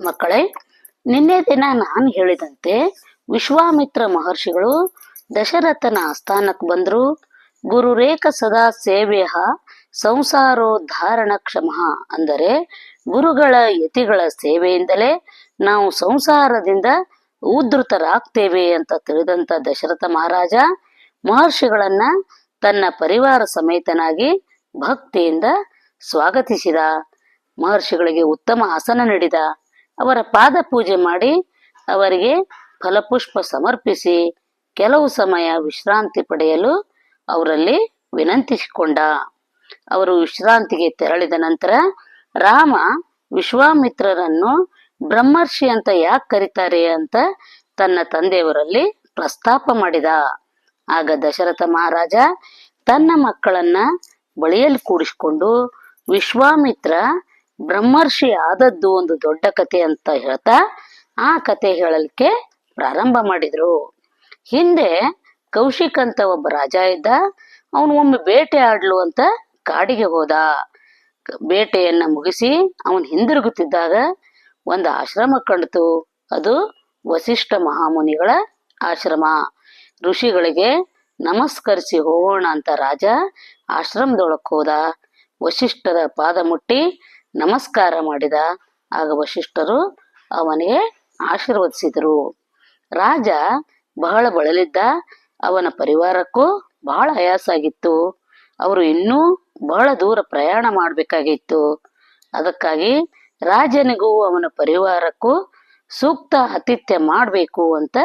ಮಕ್ಕಳೇ, ನಿನ್ನೆ ದಿನ ನಾನು ಹೇಳಿದಂತೆ ವಿಶ್ವಾಮಿತ್ರ ಮಹರ್ಷಿಗಳು ದಶರಥನ ಆಸ್ಥಾನಕ್ಕೆ ಬಂದರು. ಗುರುರೇಕ ಸದಾ ಸೇವ್ಯ ಸಂಸಾರೋದ್ಧಾರಣ ಕ್ಷಮ ಅಂದರೆ ಗುರುಗಳ ಯತಿಗಳ ಸೇವೆಯಿಂದಲೇ ನಾವು ಸಂಸಾರದಿಂದ ಉದ್ಧತರಾಗ್ತೇವೆ ಅಂತ ತಿಳಿದಂತ ದಶರಥ ಮಹಾರಾಜ ಮಹರ್ಷಿಗಳನ್ನ ತನ್ನ ಪರಿವಾರ ಸಮೇತನಾಗಿ ಭಕ್ತಿಯಿಂದ ಸ್ವಾಗತಿಸಿದ. ಮಹರ್ಷಿಗಳಿಗೆ ಉತ್ತಮ ಆಸನ ನೀಡಿದ. ಅವರ ಪಾದ ಪೂಜೆ ಮಾಡಿ ಅವರಿಗೆ ಫಲಪುಷ್ಪ ಸಮರ್ಪಿಸಿ ಕೆಲವು ಸಮಯ ವಿಶ್ರಾಂತಿ ಪಡೆಯಲು ಅವರಲ್ಲಿ ವಿನಂತಿಸಿಕೊಂಡ. ಅವರು ವಿಶ್ರಾಂತಿಗೆ ತೆರಳಿದ ನಂತರ ರಾಮ ವಿಶ್ವಾಮಿತ್ರರನ್ನು ಬ್ರಹ್ಮರ್ಷಿ ಅಂತ ಯಾಕೆ ಕರೀತಾರೆ ಅಂತ ತನ್ನ ತಂದೆಯವರಲ್ಲಿ ಪ್ರಸ್ತಾಪ ಮಾಡಿದ. ಆಗ ದಶರಥ ಮಹಾರಾಜ ತನ್ನ ಮಕ್ಕಳನ್ನ ಬಳಿಯಲ್ಲಿ ಕೂಡಿಸಿಕೊಂಡು ವಿಶ್ವಾಮಿತ್ರ ಬ್ರಹ್ಮರ್ಷಿ ಆದದ್ದು ಒಂದು ದೊಡ್ಡ ಕತೆ ಅಂತ ಹೇಳ್ತಾ ಆ ಕತೆ ಹೇಳಲಿಕ್ಕೆ ಪ್ರಾರಂಭ ಮಾಡಿದ್ರು. ಹಿಂದೆ ಕೌಶಿಕ್ ಅಂತ ಒಬ್ಬ ರಾಜ ಇದ್ದ. ಅವನು ಒಮ್ಮೆ ಬೇಟೆ ಆಡ್ಲು ಅಂತ ಕಾಡಿಗೆ ಹೋದ. ಬೇಟೆಯನ್ನ ಮುಗಿಸಿ ಅವನು ಹಿಂದಿರುಗುತ್ತಿದ್ದಾಗ ಒಂದು ಆಶ್ರಮ ಕಂಡಿತು. ಅದು ವಸಿಷ್ಠ ಮಹಾಮುನಿಗಳ ಆಶ್ರಮ. ಋಷಿಗಳಿಗೆ ನಮಸ್ಕರಿಸಿ ಹೋಗೋಣ ಅಂತ ರಾಜ ಆಶ್ರಮದೊಳಕ್ಕೆ ಹೋದ. ವಸಿಷ್ಠರ ಪಾದ ಮುಟ್ಟಿ ನಮಸ್ಕಾರ ಮಾಡಿದ ಆಗ ವಶಿಷ್ಠರು ಅವನಿಗೆ ಆಶೀರ್ವದಿಸಿದರು. ರಾಜ ಬಹಳ ಬಳಲಿದ್ದ ಅವನ ಪರಿವಾರಕ್ಕೂ ಬಹಳ ಹಯಾಸಾಗಿತ್ತು. ಅವರು ಇನ್ನೂ ಬಹಳ ದೂರ ಪ್ರಯಾಣ ಮಾಡಬೇಕಾಗಿತ್ತು. ಅದಕ್ಕಾಗಿ ರಾಜನಿಗೂ ಅವನ ಪರಿವಾರಕ್ಕೂ ಸೂಕ್ತ ಆತಿಥ್ಯ ಮಾಡಬೇಕು ಅಂತ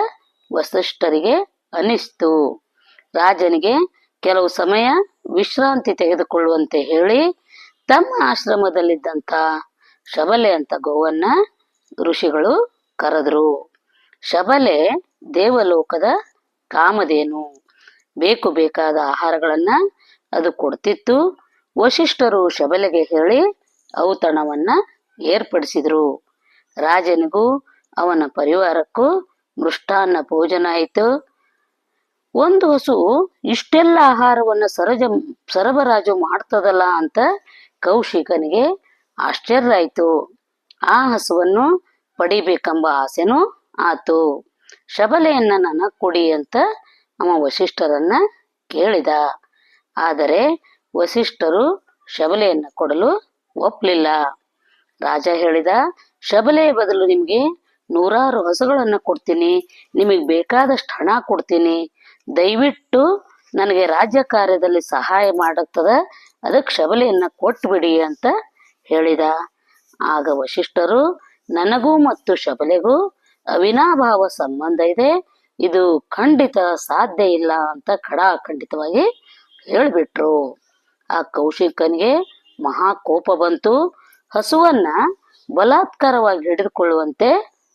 ವಸಿಷ್ಠರಿಗೆ ಅನಿಸ್ತು ರಾಜನಿಗೆ ಕೆಲವು ಸಮಯ ವಿಶ್ರಾಂತಿ ತೆಗೆದುಕೊಳ್ಳುವಂತೆ ಹೇಳಿ ತಮ್ಮ ಆಶ್ರಮದಲ್ಲಿದ್ದಂತ ಶಬಲೆ ಅಂತ ಗೋವನ್ನ ಋಷಿಗಳು ಕರೆದ್ರು. ಶಬಲೆ ದೇವಲೋಕದ ಕಾಮಧೇನು. ಬೇಕು ಬೇಕಾದ ಆಹಾರಗಳನ್ನ ಅದು ಕೊಡ್ತಿತ್ತು. ವಶಿಷ್ಠರು ಶಬಲೆಗೆ ಹೇಳಿ ಔತಣವನ್ನ ಏರ್ಪಡಿಸಿದ್ರು. ರಾಜನಿಗೂ ಅವನ ಪರಿವಾರಕ್ಕೂ ಮೃಷ್ಟಾನ್ನ ಭೋಜನ ಆಯಿತು. ಒಂದು ಹಸು ಇಷ್ಟೆಲ್ಲ ಆಹಾರವನ್ನ ಸರಜ ಸರಬರಾಜು ಮಾಡ್ತದಲ್ಲ ಅಂತ ಕೌಶಿಕನಿಗೆ ಆಶ್ಚರ್ಯ ಆಯಿತು. ಆ ಹಸುವನ್ನು ಪಡಿಬೇಕೆಂಬ ಆಸೆನೂ ಆತು. ಶಬಲೆಯನ್ನ ನನ್ನ ಕೊಡಿ ಅಂತ ಅವ ವಸಿಷ್ಠರನ್ನ ಕೇಳಿದ. ಆದರೆ ವಸಿಷ್ಠರು ಶಬಲೆಯನ್ನು ಕೊಡಲು ಒಪ್ಪಲಿಲ್ಲ ರಾಜ ಹೇಳಿದ ಶಬಲೆಯ ಬದಲು ನಿಮಗೆ ನೂರಾರು ಹಸುಗಳನ್ನು ಕೊಡ್ತೀನಿ. ನಿಮಗೆ ಬೇಕಾದಷ್ಟು ಹಣ ಕೊಡ್ತೀನಿ. ದಯವಿಟ್ಟು ನನಗೆ ರಾಜ್ಯ ಕಾರ್ಯದಲ್ಲಿ ಸಹಾಯ ಮಾಡುತ್ತದ, ಅದಕ್ಕೆ ಶಬಲಿಯನ್ನು ಕೊಟ್ಬಿಡಿ ಅಂತ ಹೇಳಿದ. ಆಗ ವಶಿಷ್ಠರು, ನನಗೂ ಮತ್ತು ಶಬಲೆಗೂ ಅವಿನಾಭಾವ ಸಂಬಂಧ ಇದೆ, ಇದು ಖಂಡಿತ ಸಾಧ್ಯ ಇಲ್ಲ ಅಂತ ಖಡಾ ಖಂಡಿತವಾಗಿ ಹೇಳಿಬಿಟ್ರು. ಆ ಕೌಶಿಕನಿಗೆ ಮಹಾ ಕೋಪ ಬಂತು. ಹಸುವನ್ನ ಬಲಾತ್ಕಾರವಾಗಿ ಹಿಡಿದುಕೊಳ್ಳುವಂತೆ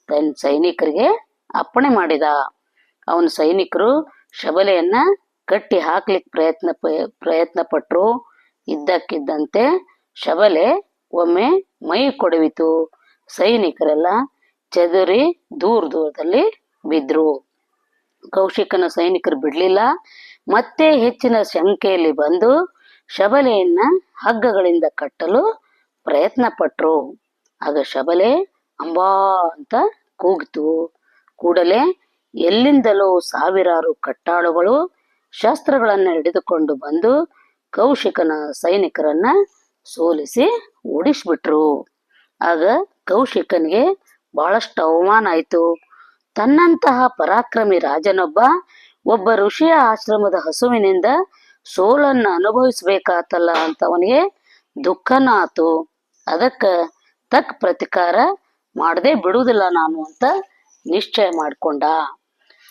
ತನ್ನ ಸೈನಿಕರಿಗೆ ಅಪ್ಪಣೆ ಮಾಡಿದ. ಅವನ ಸೈನಿಕರು ಶಬಲೆಯನ್ನ ಕಟ್ಟಿ ಹಾಕ್ಲಿಕ್ಕೆ ಪ್ರಯತ್ನ ಪ್ರಯತ್ನ ಪಟ್ಟರು ಇದ್ದಕ್ಕಿದ್ದಂತೆ ಶಬಲೆ ಒಮ್ಮೆ ಮೈ ಕೊಡವಿತು. ಸೈನಿಕರೆಲ್ಲ ಚದುರಿ ದೂರ ದೂರದಲ್ಲಿ ಬಿದ್ರು. ಕೌಶಿಕನ ಸೈನಿಕರು ಬಿಡ್ಲಿಲ್ಲ. ಮತ್ತೆ ಹೆಚ್ಚಿನ ಸಂಖ್ಯೆಯಲ್ಲಿ ಬಂದು ಶಬಲೆಯನ್ನ ಹಗ್ಗಗಳಿಂದ ಕಟ್ಟಲು ಪ್ರಯತ್ನ ಪಟ್ರು. ಆಗ ಶಬಲೆ ಅಂಬಾ ಅಂತ ಕೂಗಿತು. ಕೂಡಲೇ ಎಲ್ಲಿಂದಲೋ ಸಾವಿರಾರು ಕಟ್ಟಾಳುಗಳು ಶಸ್ತ್ರಗಳನ್ನ ಹಿಡಿದುಕೊಂಡು ಬಂದು ಕೌಶಿಕನ ಸೈನಿಕರನ್ನ ಸೋಲಿಸಿ ಓಡಿಸ್ಬಿಟ್ರು. ಆಗ ಕೌಶಿಕನಿಗೆ ಬಹಳಷ್ಟು ಅವಮಾನ ಆಯಿತು. ತನ್ನಂತಹ ಪರಾಕ್ರಮಿ ರಾಜನೊಬ್ಬ ಒಬ್ಬ ಋಷಿಯ ಆಶ್ರಮದ ಹಸುವಿನಿಂದ ಸೋಲನ್ನ ಅನುಭವಿಸಬೇಕಾತಲ್ಲ ಅಂತ ಅವನಿಗೆ ದುಃಖನ ಆತು. ಅದಕ್ಕೆ ತಕ್ಕ ಪ್ರತಿಕಾರ ಮಾಡದೆ ಬಿಡುವುದಿಲ್ಲ ನಾನು ಅಂತ ನಿಶ್ಚಯ ಮಾಡಿಕೊಂಡ.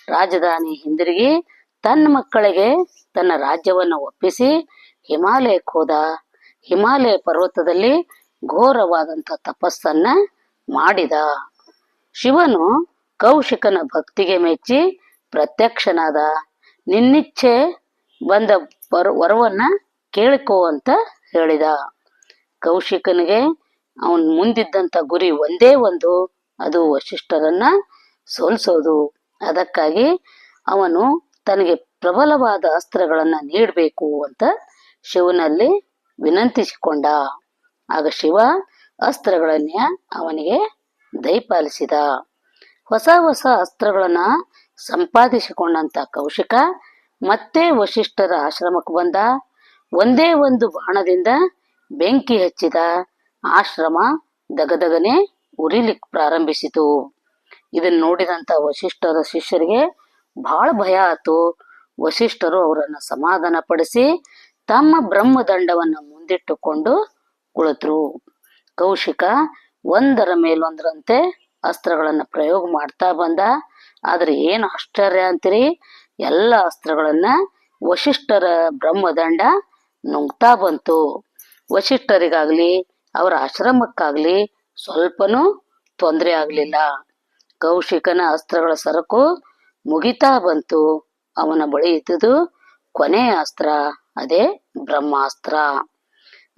ರಾಜಧಾನಿ ಹಿಂದಿರುಗಿ ತನ್ನ ಮಕ್ಕಳಿಗೆ ತನ್ನ ರಾಜ್ಯವನ್ನು ಒಪ್ಪಿಸಿ ಹಿಮಾಲಯಕ್ಕೆ ಹೋದ. ಹಿಮಾಲಯ ಪರ್ವತದಲ್ಲಿ ಘೋರವಾದಂಥ ತಪಸ್ಸನ್ನ ಮಾಡಿದ. ಶಿವನು ಕೌಶಿಕನ ಭಕ್ತಿಗೆ ಮೆಚ್ಚಿ ಪ್ರತ್ಯಕ್ಷನಾದ. ನಿನ್ನಿಚ್ಛೆ ಬಂದ ವರ, ವರವನ್ನ ಕೇಳಿಕೋ ಅಂತ ಹೇಳಿದ. ಕೌಶಿಕನಿಗೆ ಅವನ್ ಮುಂದಿದ್ದಂಥ ಗುರಿ ಒಂದೇ ಒಂದು, ಅದು ವಶಿಷ್ಠರನ್ನ ಸೋಲಿಸೋದು. ಅದಕ್ಕಾಗಿ ಅವನು ತನಗೆ ಪ್ರಬಲವಾದ ಅಸ್ತ್ರಗಳನ್ನ ನೀಡಬೇಕು ಅಂತ ಶಿವನಲ್ಲಿ ವಿನಂತಿಸಿಕೊಂಡ. ಆಗ ಶಿವ ಅಸ್ತ್ರಗಳನ್ನ ಅವನಿಗೆ ದಯಪಾಲಿಸಿದ. ಹೊಸ ಹೊಸ ಅಸ್ತ್ರಗಳನ್ನ ಸಂಪಾದಿಸಿಕೊಂಡಂತ ಕೌಶಿಕ ಮತ್ತೆ ವಶಿಷ್ಠರ ಆಶ್ರಮಕ್ಕೆ ಬಂದ. ಒಂದೇ ಒಂದು ಬಾಣದಿಂದ ಬೆಂಕಿ ಹಚ್ಚಿದ. ಆಶ್ರಮ ದಗದಗನೆ ಉರಿಲಿಕ್ ಪ್ರಾರಂಭಿಸಿತು. ಇದನ್ನು ನೋಡಿದಂತ ವಶಿಷ್ಠರ ಶಿಷ್ಯರಿಗೆ ಬಹಳ ಭಯ ಆತು. ವಶಿಷ್ಠರು ಅವರನ್ನು ಸಮಾಧಾನ ಪಡಿಸಿ ತಮ್ಮ ಬ್ರಹ್ಮದಂಡವನ್ನು ಮುಂದಿಟ್ಟುಕೊಂಡು ಕುಳಿತರು. ಕೌಶಿಕ ಒಂದರ ಮೇಲೊಂದರಂತೆ ಅಸ್ತ್ರಗಳನ್ನ ಪ್ರಯೋಗ ಮಾಡ್ತಾ ಬಂದ. ಆದ್ರೆ ಏನು ಆಶ್ಚರ್ಯ ಅಂತೀರಿ? ಎಲ್ಲ ಅಸ್ತ್ರಗಳನ್ನ ವಶಿಷ್ಠರ ಬ್ರಹ್ಮದಂಡ ನುಂಗ್ತಾ ಬಂತು. ವಶಿಷ್ಠರಿಗಾಗ್ಲಿ ಅವರ ಆಶ್ರಮಕ್ಕಾಗ್ಲಿ ಸ್ವಲ್ಪನೂ ತೊಂದರೆ ಆಗ್ಲಿಲ್ಲ. ಕೌಶಿಕನ ಅಸ್ತ್ರಗಳ ಸರಕು ಮುಗಿತಾ ಬಂತು. ಅವನ ಬಳಿ ಇದ್ದುದು ಕೊನೆ ಅಸ್ತ್ರ, ಅದೇ ಬ್ರಹ್ಮಾಸ್ತ್ರ.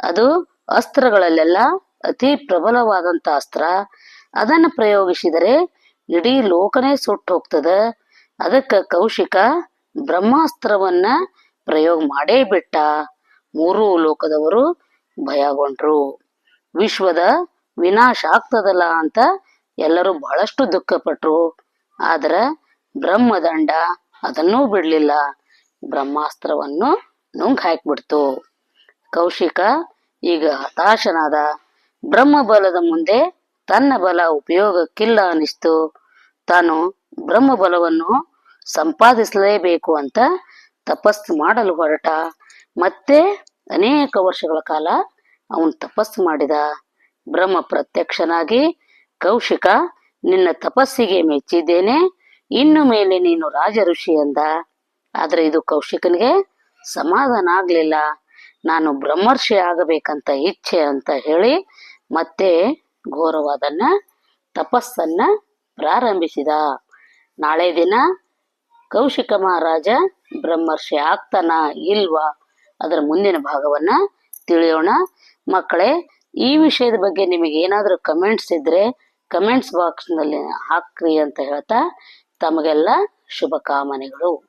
ಅದು ಅಸ್ತ್ರಗಳಲ್ಲೆಲ್ಲ ಅತಿ ಪ್ರಬಲವಾದಂತ ಅಸ್ತ್ರ. ಅದನ್ನು ಪ್ರಯೋಗಿಸಿದರೆ ಇಡೀ ಲೋಕನೇ ಸುಟ್ಟು ಹೋಗ್ತದ. ಅದಕ್ಕೆ ಕೌಶಿಕ ಬ್ರಹ್ಮಾಸ್ತ್ರವನ್ನ ಪ್ರಯೋಗ ಮಾಡೇ ಬಿಟ್ಟ. ಮೂರೂ ಲೋಕದವರು ಭಯಗೊಂಡ್ರು. ವಿಶ್ವದ ವಿನಾಶ ಆಗ್ತದಲ್ಲ ಅಂತ ಎಲ್ಲರೂ ಬಹಳಷ್ಟು ದುಃಖಪಟ್ರು. ಆದ್ರ ಬ್ರಹ್ಮದಂಡ, ಅದನ್ನೂ ಬಿಡ್ಲಿಲ್ಲ. ಬ್ರಹ್ಮಾಸ್ತ್ರವನ್ನು ನುಂಗ್ ಹಾಕ್ಬಿಡ್ತು. ಕೌಶಿಕ ಈಗ ಹತಾಶನಾದ, ಬ್ರಹ್ಮಬಲದ ಮುಂದೆ ತನ್ನ ಬಲ ಉಪಯೋಗಕ್ಕಿಲ್ಲ ಅನಿಸ್ತು. ತಾನು ಬ್ರಹ್ಮಬಲವನ್ನು ಸಂಪಾದಿಸಲೇಬೇಕು ಅಂತ ತಪಸ್ಸು ಮಾಡಲು ಹೊರಟ. ಮತ್ತೆ ಅನೇಕ ವರ್ಷಗಳ ಕಾಲ ಅವನು ತಪಸ್ಸು ಮಾಡಿದ. ಬ್ರಹ್ಮ ಪ್ರತ್ಯಕ್ಷನಾಗಿ, ಕೌಶಿಕ, ನಿನ್ನ ತಪಸ್ಸಿಗೆ ಮೆಚ್ಚಿದ್ದೇನೆ ಇನ್ನು ಮೇಲೆ ನೀನು ರಾಜ ಋಷಿ ಅಂದ. ಆದ್ರೆ ಇದು ಕೌಶಿಕನಿಗೆ ಸಮಾಧಾನ ಆಗ್ಲಿಲ್ಲ. ನಾನು ಬ್ರಹ್ಮರ್ಷಿ ಆಗಬೇಕಂತ ಇಚ್ಛೆ ಅಂತ ಹೇಳಿ ಮತ್ತೆ ಘೋರವಾದನ್ನ, ತಪಸ್ಸನ್ನ ಪ್ರಾರಂಭಿಸಿದ. ನಾಳೆ ದಿನ ಕೌಶಿಕ ಮಹಾರಾಜ ಬ್ರಹ್ಮರ್ಷಿ ಆಗ್ತಾನ ಇಲ್ವಾ? ಅದರ ಮುಂದಿನ ಭಾಗವನ್ನ ತಿಳಿಯೋಣ. ಮಕ್ಕಳೇ, ಈ ವಿಷಯದ ಬಗ್ಗೆ ನಿಮಗೆ ಏನಾದರೂ ಕಮೆಂಟ್ಸ್ ಇದ್ರೆ ಕಮೆಂಟ್ಸ್ ಬಾಕ್ಸ್ನಲ್ಲಿ ಹಾಕ್ರಿ ಅಂತ ಹೇಳ್ತಾ ತಮಗೆಲ್ಲ ಶುಭಕಾಮನೆಗಳು.